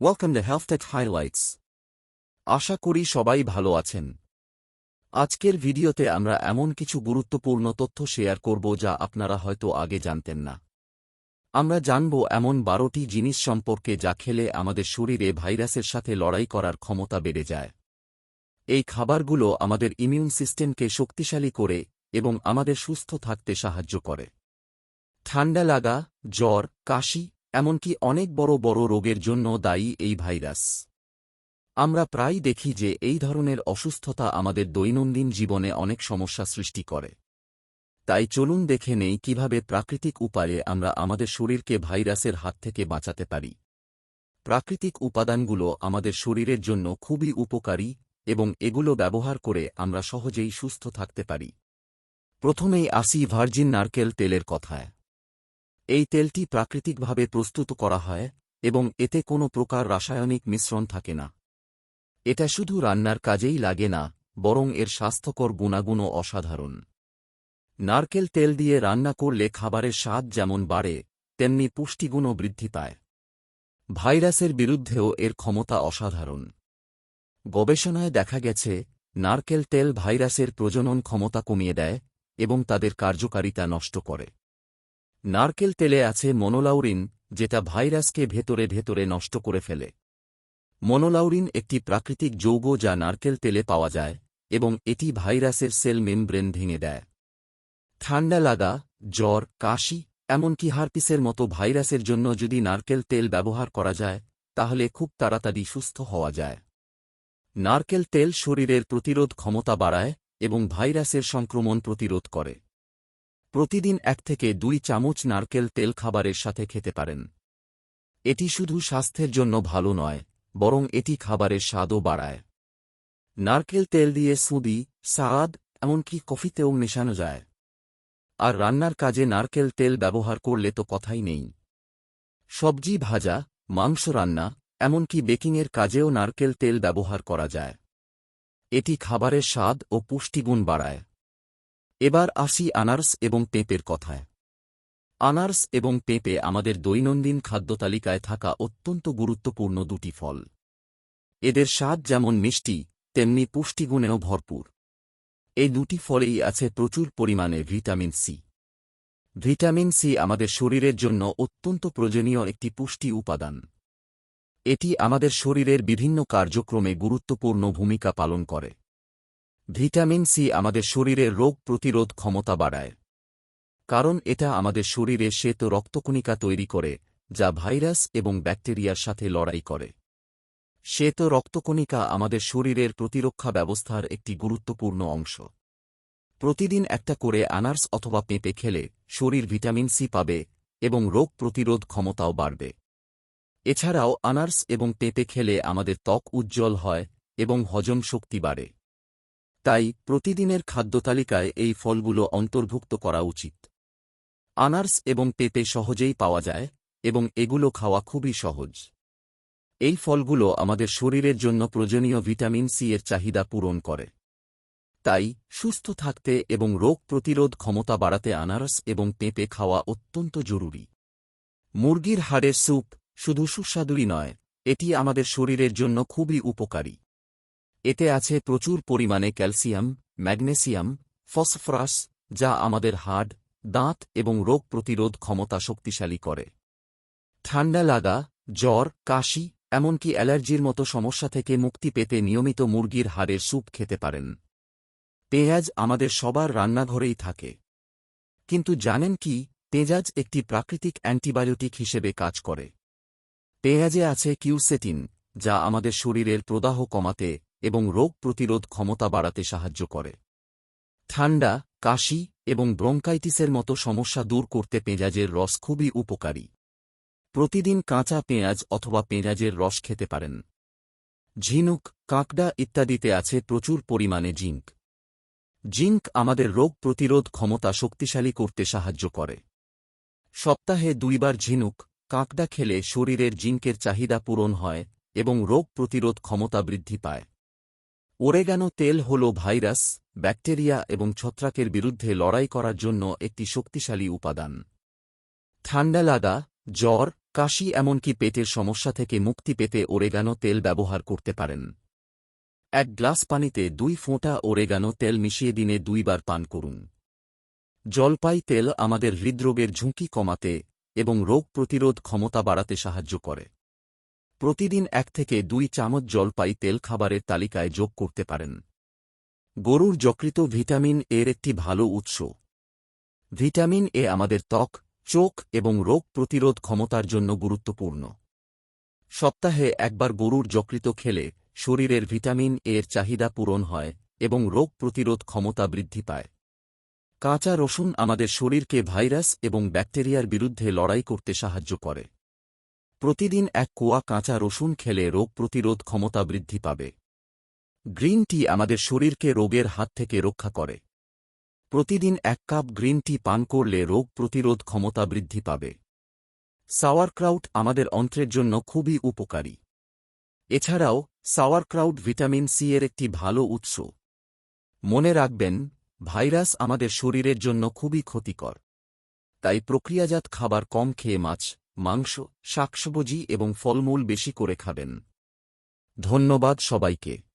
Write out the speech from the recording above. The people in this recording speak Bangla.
Welcome the health tech highlights আশা করি সবাই ভালো আছেন। আজকের ভিডিওতে আমরা এমন কিছু গুরুত্বপূর্ণ তথ্য শেয়ার করব যা আপনারা হয়তো আগে জানতেন না। আমরা জানব এমন বারোটি জিনিস সম্পর্কে যা খেলে আমাদের শরীরে ভাইরাসের সাথে লড়াই করার ক্ষমতা বেড়ে যায়। এই খাবারগুলো আমাদের ইমিউন সিস্টেমকে শক্তিশালী করে এবং আমাদের সুস্থ থাকতে সাহায্য করে। ঠান্ডা লাগা, জ্বর, কাশি এমনকি অনেক বড় বড় রোগের জন্য দায়ী এই ভাইরাস। আমরা প্রায় দেখি যে এই ধরনের অসুস্থতা আমাদের দৈনন্দিন জীবনে অনেক সমস্যা সৃষ্টি করে। তাই চলুন দেখে নেই কীভাবে প্রাকৃতিক উপায়ে আমরা আমাদের শরীরকে ভাইরাসের হাত থেকে বাঁচাতে পারি। প্রাকৃতিক উপাদানগুলো আমাদের শরীরের জন্য খুবই উপকারী এবং এগুলো ব্যবহার করে আমরা সহজেই সুস্থ থাকতে পারি। প্রথমেই আসি ভার্জিন নারকেল তেলের কথায়। এই তেলটি প্রাকৃতিকভাবে প্রস্তুত করা হয় এবং এতে কোনো প্রকার রাসায়নিক মিশ্রণ থাকে না। এটা শুধু রান্নার কাজেই লাগে না, বরং এর স্বাস্থ্যকর গুণাগুণও অসাধারণ। নারকেল তেল দিয়ে রান্না করলে খাবারের স্বাদ যেমন বাড়ে, তেমনি পুষ্টিগুণও বৃদ্ধি পায়। ভাইরাসের বিরুদ্ধেও এর ক্ষমতা অসাধারণ। গবেষণায় দেখা গেছে, নারকেল তেল ভাইরাসের প্রজনন ক্ষমতা কমিয়ে দেয় এবং তাদের কার্যকারিতা নষ্ট করে। নারকেল তেলে আছে মনোলাউরিন, যেটা ভাইরাসকে ভেতরে ভেতরে নষ্ট করে ফেলে। মনোলাউরিন একটি প্রাকৃতিক যৌগ যা নারকেল তেলে পাওয়া যায়, এবং এটি ভাইরাসের সেল মেমব্রেন ভেঙে দেয়। ঠান্ডা লাগা, জ্বর, কাশি, এমনকি হারপিসের মতো ভাইরাসের জন্য যদি নারকেল তেল ব্যবহার করা যায়, তাহলে খুব তাড়াতাড়ি সুস্থ হওয়া যায়। নারকেল তেল শরীরের প্রতিরোধ ক্ষমতা বাড়ায় এবং ভাইরাসের সংক্রমণ প্রতিরোধ করে। প্রতিদিন এক থেকে দুই চামচ নারকেল তেল খাবারের সাথে খেতে পারেন। এটি শুধু স্বাস্থ্যের জন্য ভালো নয়, বরং এটি খাবারের স্বাদও বাড়ায়। নারকেল তেল দিয়ে সুদি সাদ এমনকি কফিতেও মেশানো যায়। আর রান্নার কাজে নারকেল তেল ব্যবহার করলে তো কথাই নেই। সবজি ভাজা, মাংস রান্না, এমনকি বেকিংয়ের কাজেও নারকেল তেল ব্যবহার করা যায়। এটি খাবারের স্বাদ ও পুষ্টিগুণ বাড়ায়। এবার আসি আনারস এবং পেঁপের কথায়। আনারস এবং পেঁপে আমাদের দৈনন্দিন খাদ্যতালিকায় থাকা অত্যন্ত গুরুত্বপূর্ণ দুটি ফল। এদের স্বাদ যেমন মিষ্টি, তেমনি পুষ্টিগুণেও ভরপুর। এই দুটি ফলেই আছে প্রচুর পরিমাণে ভিটামিন সি। ভিটামিন সি আমাদের শরীরের জন্য অত্যন্ত প্রয়োজনীয় একটি পুষ্টি উপাদান। এটি আমাদের শরীরের বিভিন্ন কার্যক্রমে গুরুত্বপূর্ণ ভূমিকা পালন করে। ভিটামিন সি আমাদের শরীরে রোগ প্রতিরোধ ক্ষমতা বাড়ায়। কারণ এটা আমাদের শরীরে শ্বেত রক্তকণিকা তৈরি করে, যা ভাইরাস এবং ব্যাকটেরিয়ার সাথে লড়াই করে। শ্বেত রক্তকণিকা আমাদের শরীরের প্রতিরক্ষা ব্যবস্থার একটি গুরুত্বপূর্ণ অংশ। প্রতিদিন একটা করে আনার্স অথবা পেঁপে খেলে শরীর ভিটামিন সি পাবে এবং রোগ প্রতিরোধ ক্ষমতাও বাড়বে। এছাড়াও আনার্স এবং পেঁপে খেলে আমাদের ত্বক উজ্জ্বল হয় এবং হজম শক্তি বাড়ে। তাই প্রতিদিনের খাদ্যতালিকায় এই ফলগুলো অন্তর্ভুক্ত করা উচিত। আনার্স এবং পেঁপে সহজেই পাওয়া যায়, এবং এগুলো খাওয়া খুবই সহজ। এই ফলগুলো আমাদের শরীরের জন্য প্রয়োজনীয় ভিটামিন সি এর চাহিদা পূরণ করে। তাই সুস্থ থাকতে এবং রোগ প্রতিরোধ ক্ষমতা বাড়াতে আনারস এবং পেঁপে খাওয়া অত্যন্ত জরুরি। মুরগির হাড়ের স্যুপ শুধু সুস্বাদুই নয়, এটি আমাদের শরীরের জন্য খুবই উপকারী। এতে আছে প্রচুর পরিমাণে ক্যালসিয়াম, ম্যাগনেসিয়াম, ফসফরাস, যা আমাদের হাড়, দাঁত এবং রোগ প্রতিরোধ ক্ষমতা শক্তিশালী করে। ঠান্ডা লাগা, জ্বর, কাশি, এমনকি অ্যালার্জির মতো সমস্যা থেকে মুক্তি পেতে নিয়মিত মুরগির হাড়ের স্যুপ খেতে পারেন। পেঁয়াজ আমাদের সবার রান্নাঘরেই থাকে। কিন্তু জানেন কি, পেঁয়াজ একটি প্রাকৃতিক অ্যান্টিবায়োটিক হিসেবে কাজ করে। পেঁয়াজে আছে কিউসেটিন, যা আমাদের শরীরের প্রদাহ কমাতে এবং রোগ প্রতিরোধ ক্ষমতা বাড়াতে সাহায্য করে। ঠান্ডা, কাশি এবং ব্রঙ্কাইটিসের মতো সমস্যা দূর করতে পেঁয়াজের রস খুবই উপকারী। প্রতিদিন কাঁচা পেঁয়াজ অথবা পেঁয়াজের রস খেতে পারেন। ঝিনুক, কাঁকড়া ইত্যাদিতে আছে প্রচুর পরিমাণে জিঙ্ক। জিঙ্ক আমাদের রোগ প্রতিরোধ ক্ষমতা শক্তিশালী করতে সাহায্য করে। সপ্তাহে দুইবার ঝিনুক, কাঁকড়া খেলে শরীরের জিঙ্কের চাহিদা পূরণ হয় এবং রোগ প্রতিরোধ ক্ষমতা বৃদ্ধি পায়। ওরেগানো তেল হল ভাইরাস, ব্যাকটেরিয়া এবং ছত্রাকের বিরুদ্ধে লড়াই করার জন্য একটি শক্তিশালী উপাদান। ঠান্ডা লাগা, জ্বর, কাশি এমনকি পেটের সমস্যা থেকে মুক্তি পেতে ওরেগানো তেল ব্যবহার করতে পারেন। এক গ্লাস পানিতে দুই ফোঁটা ওরেগানো তেল মিশিয়ে দিনে দুইবার পান করুন। জলপাই তেল আমাদের হৃদরোগের ঝুঁকি কমাতে এবং রোগ প্রতিরোধ ক্ষমতা বাড়াতে সাহায্য করে। প্রতিদিন এক থেকে দুই চামচ জলপাই তেল খাবারের তালিকায় যোগ করতে পারেন। গরুর যকৃত ভিটামিন এর একটি ভালো উৎস। ভিটামিন এ আমাদের ত্বক, চোখ এবং রোগ প্রতিরোধ ক্ষমতার জন্য গুরুত্বপূর্ণ। সপ্তাহে একবার গরুর যকৃত খেলে শরীরের ভিটামিন এর চাহিদা পূরণ হয় এবং রোগ প্রতিরোধ ক্ষমতা বৃদ্ধি পায়। কাঁচা রসুন আমাদের শরীরকে ভাইরাস এবং ব্যাকটেরিয়ার বিরুদ্ধে লড়াই করতে সাহায্য করে। প্রতিদিন এক কোয়া কাঁচা রসুন খেলে রোগ প্রতিরোধ ক্ষমতা বৃদ্ধি পাবে। গ্রিন টি আমাদের শরীরকে রোগের হাত থেকে রক্ষা করে। প্রতিদিন এক কাপ গ্রিন টি পান করলে রোগ প্রতিরোধ ক্ষমতা বৃদ্ধি পাবে। সাওয়ারক্রাউট আমাদের অন্ত্রের জন্য খুবই উপকারী। এছাড়াও, সাওয়ারক্রাউট ভিটামিন সি এর একটি ভালো উৎস। মনে রাখবেন, ভাইরাস আমাদের শরীরের জন্য খুবই ক্ষতিকর। তাই প্রক্রিয়াজাত খাবার কম খেয়ে মাছ মাংস শাকসবজি এবং ফলমূল বেশি করে খাবেন। ধন্যবাদ সবাইকে।